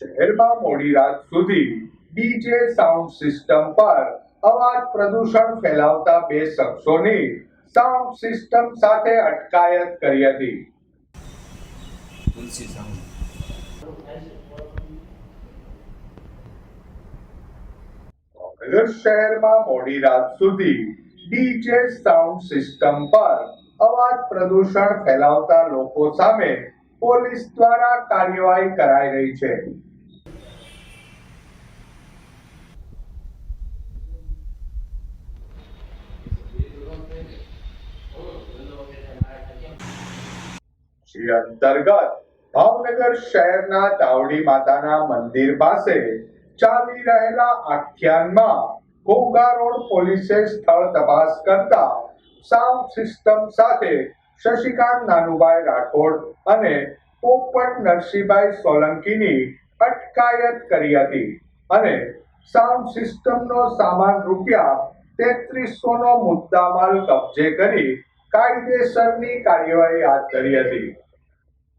શહેરમાં મોડી રાત સુધી ડીજે સાઉન્ડ સિસ્ટમ પર અવાજ પ્રદૂષણ ફેલાવતા બે શખ્સોની સાઉન્ડ સિસ્ટમ સાથે અટકાયત કરી હતી. તુલસી સાઉન્ડ. શહેરમાં મોડી રાત સુધી ડીજે સાઉન્ડ સિસ્ટમ પર અવાજ પ્રદૂષણ ફેલાવતા લોકો સામે પોલીસ દ્વારા કાર્યવાહી કરાઈ રહી છે. અંતર્ગત ભાવનગર શહેરના તાવડી માતાના મંદિર પાસે ચાલી રહેલા આખ્યાનમાં ઘોઘા રોડ પોલીસે સ્થળ તપાસ કરતા સાઉન્ડ સિસ્ટમ સાથે શશિકાંત નાનુભાઈ રાઠોડ અને પોપટ નરસિંહભાઈ સોલંકીની અટકાયત કરી હતી અને સાઉન્ડ સિસ્ટમનો સામાન રૂપિયા તેત્રીસો નો મુદ્દામાલ કબજે કરી કાયદેસરની કાર્યવાહી હાથ ધરી હતી.